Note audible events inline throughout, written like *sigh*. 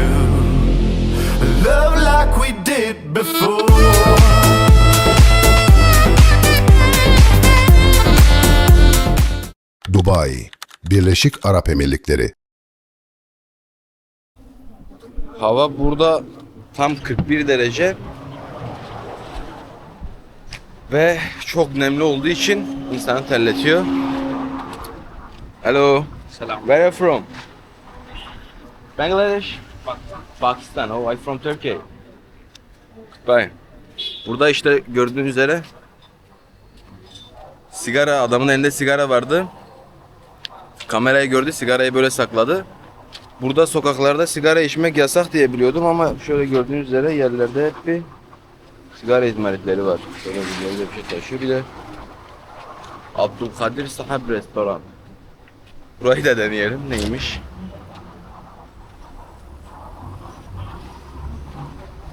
to love like we did before. Dubai, Birleşik Arap Emirlikleri. Hava burada tam 41 derece. Ve çok nemli olduğu için insanı terletiyor. Hello. Salam. Where are you from? Bangladesh. Pakistan. Oh, I'm from Turkey. Bye. Burada işte gördüğünüz üzere sigara adamın elinde sigara vardı. Kamerayı gördü, sigarayı böyle sakladı. Burada sokaklarda sigara içmek yasak diye biliyordum ama şöyle gördüğünüz üzere yerlerde hep bir sigara izmaritleri var. Şöyle bir yerde bir şey taşıyor. Bir de Abdülkadir Sahab Restoran. Burayı da deneyelim. Neymiş?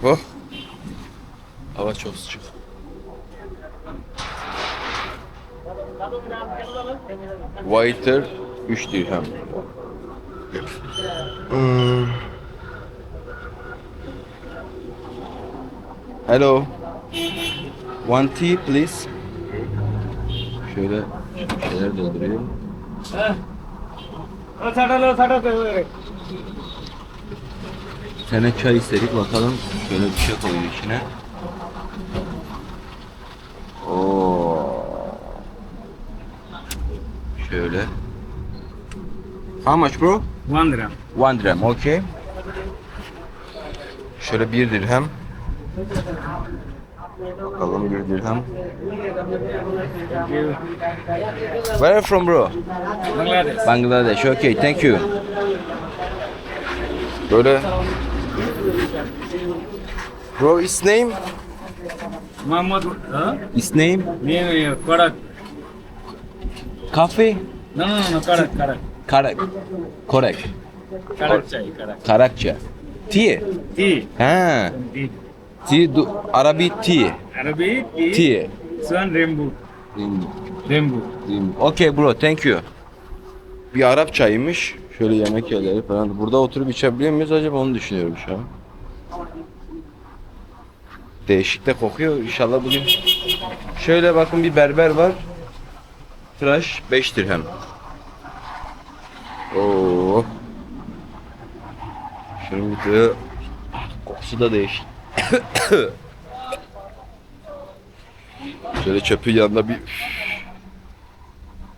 Oh. Hava çok sıcak. Waiter 3 dirhem. Hmm. Hello. One tea please. Şöyle şeyler doldurayım. Sene çay istedik bakalım. Şöyle bir şey koyuyor içine. Oo. Şöyle. How much bro? One dirham. One dirham, okay. Şöyle bir dirhem. Bakalım bir dirhem. Where are you from bro? Bangladesh. Bangladesh, okay, thank you. Böyle. Bro, his name? Muhammad. Huh? His name? Name uh, Kodak. Coffee? No, no, no, Kodak, Kodak. Karak. Korek. Kodak chai, Kodak. Karakça. Tea. Tea. Ha. Tea. Tea, du- Arabi tea. Arabic tea. Tea. This one rainbow. Rainbow. Okay bro, thank you. Bir Arap çayıymış. Şöyle yemek yerleri falan. Burada oturup içebiliyor muyuz acaba onu düşünüyorum şu an. Değişik de kokuyor. İnşallah bugün. Şöyle bakın bir berber var. Tıraş 5 dirhem. Oo. Şunun bir kokusu da değişik. *coughs* Şöyle çöpün yanında bir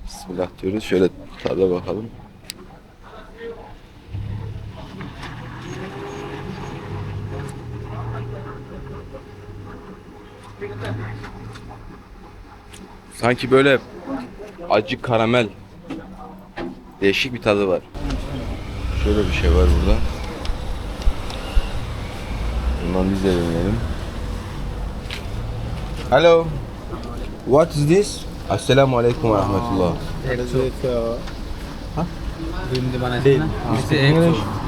Bismillah diyoruz. Şöyle tada bakalım. Sanki böyle acı karamel değişik bir tadı var. Şöyle bir şey var burada. Bundan biz de deneyelim. Hello. What is this? Assalamu alaikum ve rahmetullah.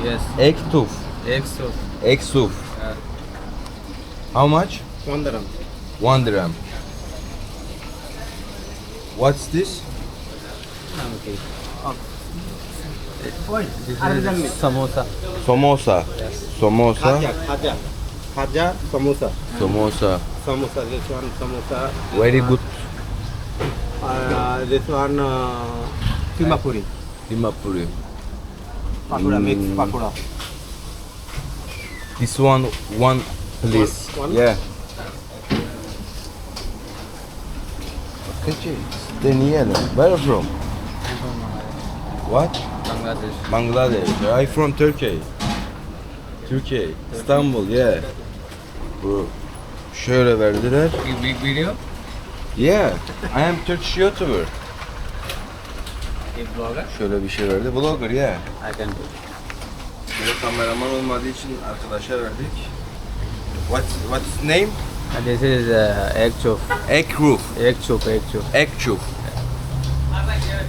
Yes. Egg tuf. Egg soup. Egg soup. How much? One dirham. One dirham. What's this? Okay. This is samosa. Samosa. Samosa. Khaja, khaja, khaja, samosa, Samosa. samosa. This one samosa. Very good. Uh, this one uh, simapuri, Dimapuri. pakora mix Mm. pakora. This one, one please. One- one? Yeah. Bakıcı. Deneyelim. Where from? What? Bangladesh. Bangladesh. I from Turkey. Turkey. Istanbul, yeah. Bu şöyle verdiler. Big, video. Yeah. I am Turkish YouTuber. A blogger. Şöyle bir şey verdi. Blogger, yeah. I can do. Bize kameraman olmadığı için arkadaşa verdik. What what's name? And this is uh, egg chop. Egg roof. Egg chop, egg chop. Egg chuf.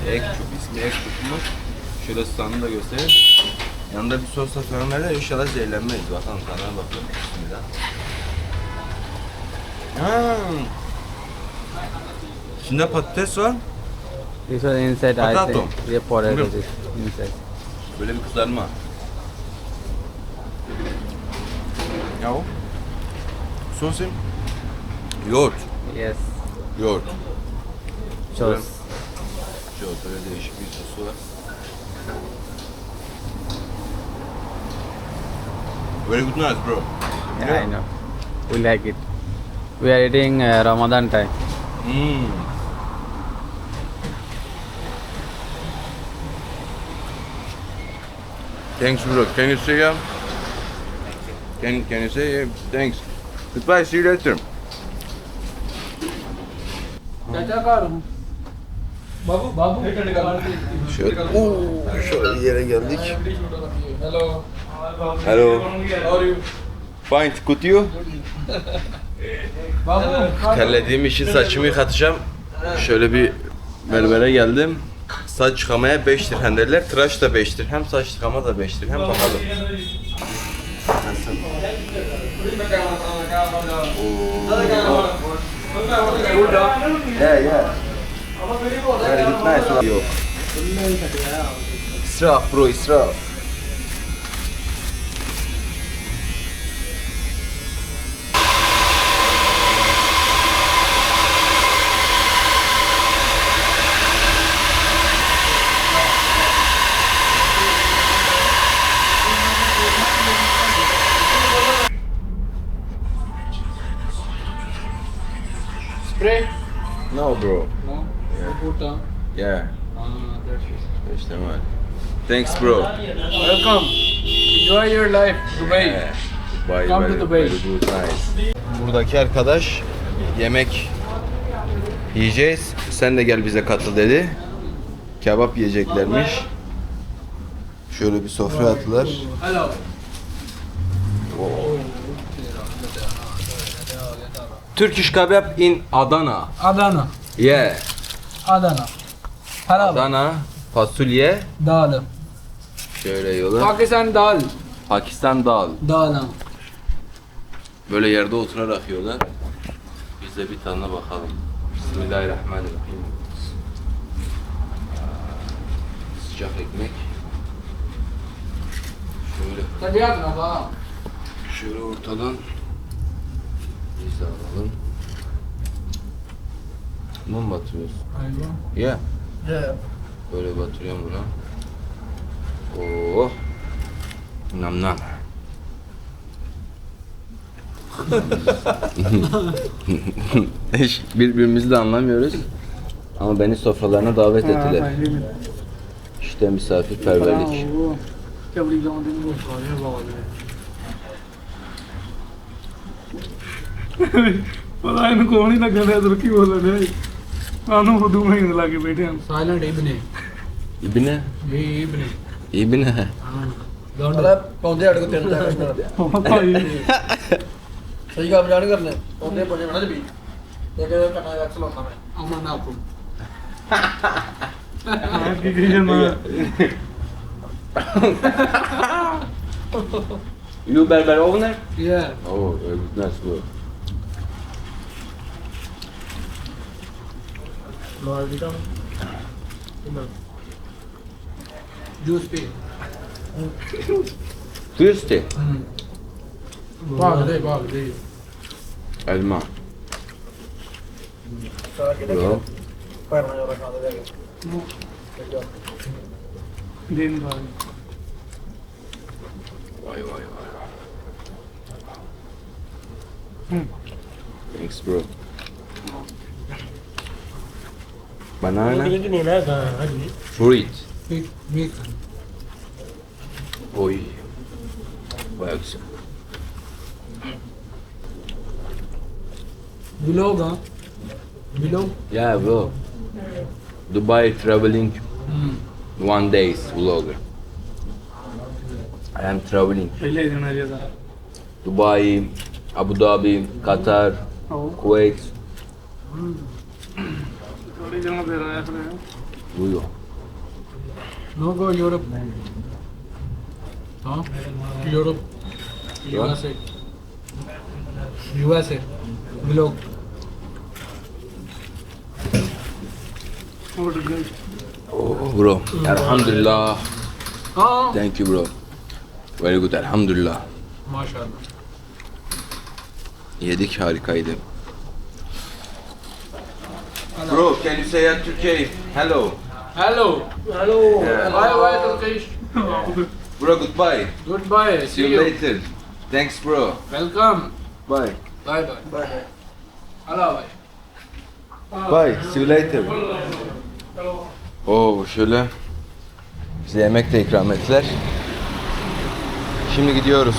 Egg chuf ismi egg chuf'muş. Şöyle standı da gösterir. Yanında bir sosla falan verirler. İnşallah zehirlenmeyiz. Bakalım tadına bakalım. Bismillah. Hmm. İçinde patates var. This one inside I Potato. think. Yeah, potato is inside. Böyle bir kızarma. Ya o? Sosin? Yoğurt. Yes. Yoğurt. Sauce. Yoğurt böyle değişik bir sosu var. Very good nice bro. Yeah, I know. We like it. We are eating uh, Ramadan time. Mm. Thanks, bro. Can you say um? Can Can you say uh, thanks? Goodbye. See you later. Şöyle, Oo, şöyle bir yere geldik. Hello. Hello. Fine. Good you? Terlediğim için saçımı yıkatacağım. Şöyle bir berbere geldim. Saç yıkamaya 5 dirhem dediler. Tıraş da 5 dirhem, saç yıkama da 5 dirhem. Bakalım. Yeah, yeah. Very good, nice. Yok. İsraf bro, israf. Spray? No bro. No. Yeah. On. Yeah. Uh, that's it. İşte var. Thanks bro. Welcome. Enjoy your life, Dubai. Yeah. Bye, Come to very, Dubai. very good, nice. Buradaki arkadaş yemek yiyeceğiz. Sen de gel bize katıl dedi. Kebap yiyeceklermiş. Şöyle bir sofra attılar. Hello. Turkish kebap in Adana. Adana, Yeah. Adana. Halal. Adana fasulye. Dal. Şöyle yola. Pakistan dal. Pakistan dal. Dal. Böyle yerde oturarak yiyorlar. Biz de bir tadına bakalım. Bismillahirrahmanirrahim. Sıcak ekmek. Şöyle, Tabiat na ba? şöyle ortadan de alalım. Mum batırıyoruz. Ya. Yeah. Böyle batırıyorum buna. Oh. Nam nam. *laughs* Hiç birbirimizi de anlamıyoruz. Ama beni sofralarına davet ettiler. İşte misafirperverlik. ਪਤਾ ਇਹਨੂੰ ਕੋਣ ਹੀ ਲੱਗਣ ਡਿਆ ਤੁਰਕੀ ਬੋਲਣ ਡਿਆ ਸਾਨੂੰ ਫੁੱਦੂ ਮਹੀਨ ਲਾ ਕੇ ਬੈਠੇ ਹਾਂ। ਸਾਇਲੈਂਟ ਇਬਨੇ ਇਬਨ ਇਹ ਇਬਨੇ ਇਬਨ ਹੈ ਗਾਉਂਦਾ ਪੌਂਦੇ ਸਾਡੇ ਕੋ ਤਿੰਨ ਚਾਰ ਕਰਨਾ ਪਾਪਾ ਭਾਈ। ਸਹੀ ਕੰਮ ਜਾਣ ਕਰਨਾ ਪੌਂਦੇ ਪੌਂਦੇ ਬਣਾ ਦੇ ਵੀ। ਤੇ ਕਹਿੰਦਾ ਕੰਨਾ ਵੈਕਸ ਲਾਉਂਦਾ ਮੈਂ। ਅਮਨ ਨਾ ਆਪੂ। ਆ ਕੀ ਕਰੀ ਜਾਂਦਾ? You better better open it? Yeah. Oh, that's good. Lord, we don't. Juice pay. Tuesday. *laughs* బాగుంది బాగుంది hmm. Elma. Hello. దీని బాగుంది Why, why, why? Thanks, bro. Banana. Bilgini. Fruit. Oy. Bayağı güzel. Vlog ha. Vlog. Yeah vlog. Dubai traveling hmm. one days vlogger. I am traveling. Dubai, Abu Dhabi, Qatar, oh. Kuwait. Hmm. Andiamo a vedere. No go Europe. Tamam. Europe. USA. USA. Vlog. Oh bro. Elhamdülillah. Aa. Thank you bro. Very good. Elhamdülillah. Maşallah. Yedik harikaydı. Can you say at Turkey? Hello. Hello. Hello. Bye bye Turkish. *laughs* Bro, goodbye. Goodbye. See you later. Thanks bro. Welcome. Bye. Bye bye. Bye bye. Hello bye. Bye. See you later. Oo şöyle bize yemek de ikram ettiler. Şimdi gidiyoruz.